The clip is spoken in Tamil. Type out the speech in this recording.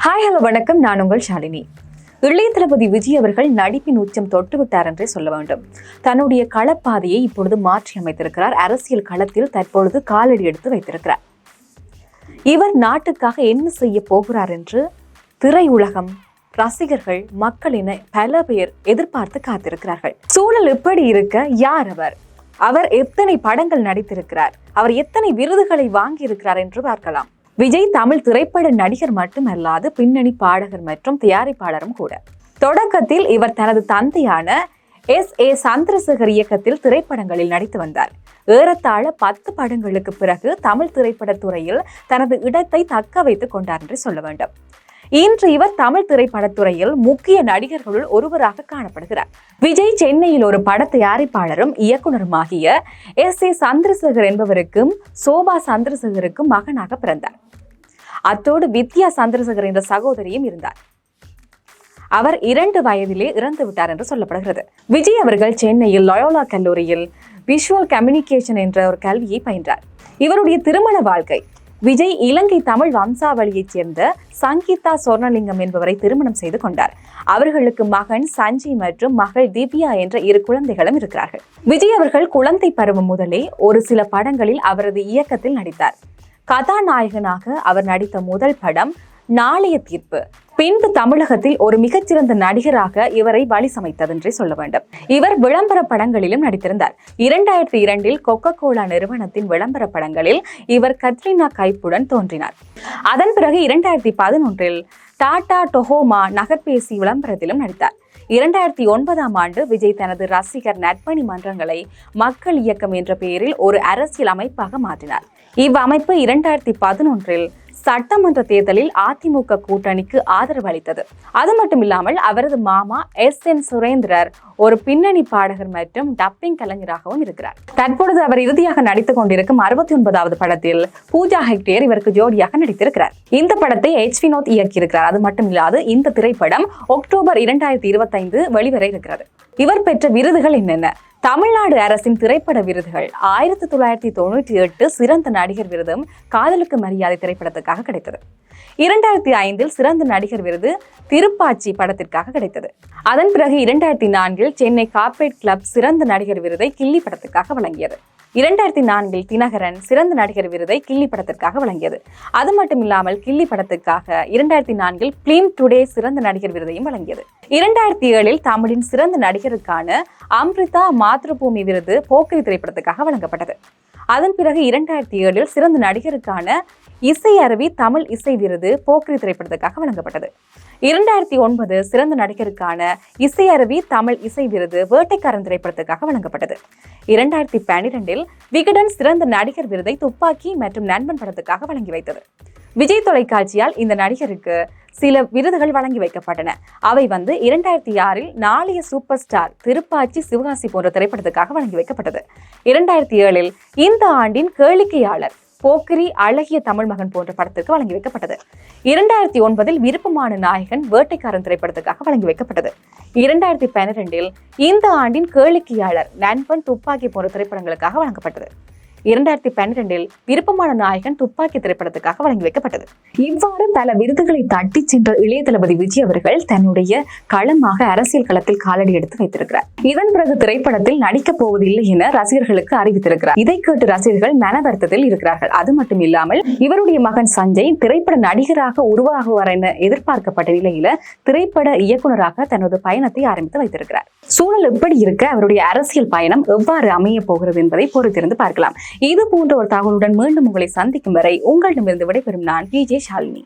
ஹாய் ஹலோ வணக்கம். நான் உங்கள் ஷாலினி. இளைய தளபதி விஜய் அவர்கள் நடிப்பின் உச்சம் தொட்டுவிட்டார் என்றே சொல்ல வேண்டும். தன்னுடைய களப்பாதையை இப்பொழுது மாற்றி அமைத்திருக்கிறார். அரசியல் களத்தில் தற்பொழுது காலடி எடுத்து வைத்திருக்கிறார். இவர் நாட்டுக்காக என்ன செய்ய போகிறார் என்று திரையுலகம் ரசிகர்கள் மக்கள் என பல பேர் எதிர்பார்த்து காத்திருக்கிறார்கள். சூழல் இப்படி இருக்க யார் அவர்? அவர் எத்தனை படங்கள் நடித்திருக்கிறார்? அவர் எத்தனை விருதுகளை வாங்கியிருக்கிறார் என்று பார்க்கலாம். விஜய் தமிழ் திரைப்பட நடிகர் மட்டுமல்லாது பின்னணி பாடகர் மற்றும் தயாரிப்பாளரும் கூட. தொடக்கத்தில் இவர் தனது தந்தையான எஸ். ஏ. சந்திரசேகர் இயக்கத்தில் திரைப்படங்களில் நடித்து வந்தார். ஏறத்தாழ பத்து படங்களுக்கு பிறகு தமிழ் திரைப்படத் துறையில் தனது இடத்தை தக்க வைத்துக் கொண்டார் என்று சொல்ல வேண்டும். இன்று இவர் தமிழ் திரைப்படத்துறையில் முக்கிய நடிகர்களுள் ஒருவராக காணப்படுகிறார். விஜய் சென்னையில் ஒரு பட தயாரிப்பாளரும் இயக்குனருமாகிய எஸ் ஏ சந்திரசேகர் என்பவருக்கும் சோபா சந்திரசேகருக்கும் மகனாக பிறந்தார். அத்தோடு வித்யா சந்திரசேகர் என்ற சகோதரியும் இருந்தார். அவர் இரண்டு வயதிலே இறந்து விட்டார் என்று சொல்லப்படுகிறது. விஜய் அவர்கள் சென்னையில் லயோலா கல்லூரியில் விஷுவல் கம்யூனிகேஷன் என்ற ஒரு கல்வியை பயின்றார். இவருடைய திருமண வாழ்க்கை விஜய் இலங்கை தமிழ் வம்சாவளியைச் சேர்ந்த சங்கீதா சொர்ணலிங்கம் என்பவரை திருமணம் செய்து கொண்டார். அவர்களுக்கு மகன் சஞ்சய் மற்றும் மகள் திவ்யா என்ற இரு குழந்தைகளும் இருக்கிறார்கள். விஜய் அவர்கள் குழந்தை பருவம் முதலே ஒரு சில படங்களில் அவரது இயக்கத்தில் நடித்தார். கதாநாயகனாக அவர் நடித்த முதல் படம் நாளைய தீர்ப்பு. பின்பு தமிழகத்தில் ஒரு மிகச்சிறந்த நடிகராக இவரை வழி சமைத்ததென்றே சொல்ல வேண்டும். இவர் விளம்பர படங்களிலும் நடித்திருந்தார். இரண்டாயிரத்தி இரண்டில் கொக்கோ கோலா நிறுவனத்தின் விளம்பர படங்களில் இவர் கத்ரினா கைப்புடன் தோன்றினார். அதன் பிறகு இரண்டாயிரத்தி பதினொன்றில் டாடா டொஹோமா நகர்பேசி விளம்பரத்திலும் நடித்தார். இரண்டாயிரத்தி ஒன்பதாம் ஆண்டு விஜய் தனது ரசிகர் நட்பணி மன்றங்களை மக்கள் இயக்கம் என்ற பெயரில் ஒரு அரசியல் அமைப்பாக மாற்றினார். இவ்வமைப்பு இரண்டாயிரத்தி பதினொன்றில் சட்டமன்ற தேர்தலில் அதிமுக கூட்டணிக்கு ஆதரவு அளித்தது. அது மட்டும் இல்லாமல் அவரது மாமா எஸ் என் சுரேந்திரர் ஒரு பின்னணி பாடகர் மற்றும் டப்பிங் கலைஞராகவும் இருக்கிறார். தற்பொழுது அவர் இறுதியாக நடித்துக் கொண்டிருக்கும் அறுபத்தி ஒன்பதாவது படத்தில் பூஜா ஹெக்டேர் இவருக்கு ஜோடியாக நடித்திருக்கிறார். இந்த படத்தை எச் வினோத் இயக்கியிருக்கிறார். அது மட்டும் இல்லாது இந்த திரைப்படம் அக்டோபர் இரண்டாயிரத்தி இருபத்தைந்து வெளிவர இருக்கிறது. இவர் பெற்ற விருதுகள் என்னென்ன? தமிழ்நாடு அரசின் திரைப்பட விருதுகள் ஆயிரத்தி தொள்ளாயிரத்தி தொண்ணூற்றி எட்டு சிறந்த நடிகர் விருதும் காதலுக்கு மரியாதை படத்துக்காக கிடைத்தது. இரண்டாயிரத்தி ஐந்தில் சிறந்த நடிகர் விருது திருப்பாச்சி படத்திற்காக கிடைத்தது. அதன் பிறகு இரண்டாயிரத்தி நான்கில் சென்னை கார்பரேட் கிளப் சிறந்த நடிகர் விருதை கில்லி படத்துக்காக வழங்கியது. இரண்டாயிரத்தி நான்கில் தினகரன் சிறந்த நடிகர் விருதை கில்லி படத்திற்காக வழங்கியது. அது மட்டும் இல்லாமல் கில்லி படத்துக்காக இரண்டாயிரத்தி நான்கில் பிலிம் டுடே சிறந்த நடிகர் விருதையும் வழங்கியது. இரண்டாயிரத்தி ஏழில் தமிழின் சிறந்த நடிகருக்கான அம்ரிதா மாத்ருபூமி விருது போக்கிரி திரைப்படத்துக்காக வழங்கப்பட்டது. அதன் பிறகு இரண்டாயிரத்தி ஏழில் சிறந்த நடிகருக்கான இசை அருவி தமிழ் இசை விருது போக்கிரி திரைப்படத்துக்காக வழங்கப்பட்டது. இரண்டாயிரத்தி ஒன்பது சிறந்த நடிகருக்கான இசை அருவி தமிழ் இசை விருது வேட்டைக்காரன் திரைப்படத்துக்காக வழங்கப்பட்டது. இரண்டாயிரத்தி பன்னிரெண்டில் விகடன் சிறந்த நடிகர் விருதை துப்பாக்கி மற்றும் நண்பன் படத்துக்காக வழங்கி வைத்தது. விஜய் தொலைக்காட்சியால் இந்த நடிகருக்கு சில விருதுகள் வழங்கி வைக்கப்பட்டன. அவை வந்து இரண்டாயிரத்தி ஆறில் நாளைய சூப்பர் ஸ்டார் திருப்பாச்சி சிவகாசி போன்ற திரைப்படத்துக்காக வழங்கி வைக்கப்பட்டது. இரண்டாயிரத்தி ஏழில் இந்த ஆண்டின் கேளிக்கையாளர் போக்கிரி அழகிய தமிழ் மகன் போன்ற படத்திற்கு வழங்கி வைக்கப்பட்டது. இரண்டாயிரத்தி ஒன்பதில் விருப்பமான நாயகன் வேட்டைக்காரன் திரைப்படத்துக்காக வழங்கி வைக்கப்பட்டது. இரண்டாயிரத்தி பன்னிரெண்டில் இந்த ஆண்டின் கேளிக்கையாளர் நண்பன் துப்பாக்கி போன்ற திரைப்படங்களுக்காக வழங்கப்பட்டது. இரண்டாயிரத்தி பன்னிரெண்டில் விருப்பமான நாயகன் துப்பாக்கி திரைப்படத்துக்காக வழங்கி வைக்கப்பட்டது. இவ்வாறு பல விருதுகளை தட்டி சென்ற இளைய தளபதி விஜய் அவர்கள் தன்னுடைய களமாக அரசியல் களத்தில் காலடி எடுத்து வைத்திருக்கிறார். இதன் பிறகு திரைப்படத்தில் நடிக்கப் போவதில்லை என ரசிகர்களுக்கு அறிவித்திருக்கிறார். இதை கேட்டு ரசிகர்கள் மனவருத்தத்தில் இருக்கிறார்கள். அது மட்டும் இல்லாமல் இவருடைய மகன் சஞ்சய் திரைப்பட நடிகராக உருவாகுவார் என எதிர்பார்க்கப்பட்ட நிலையில திரைப்பட இயக்குனராக தனது பயணத்தை ஆரம்பித்து வைத்திருக்கிறார். சூழல் எப்படி இருக்க? அவருடைய அரசியல் பயணம் எவ்வாறு அமைய போகிறது என்பதை பொறுத்திருந்து பார்க்கலாம். இது போன்ற ஒரு தகவலுடன் மீண்டும் உங்களை சந்திக்கும் வரை உங்களிடமிருந்து விடைபெறும் நான் பி ஜே ஷாலினி.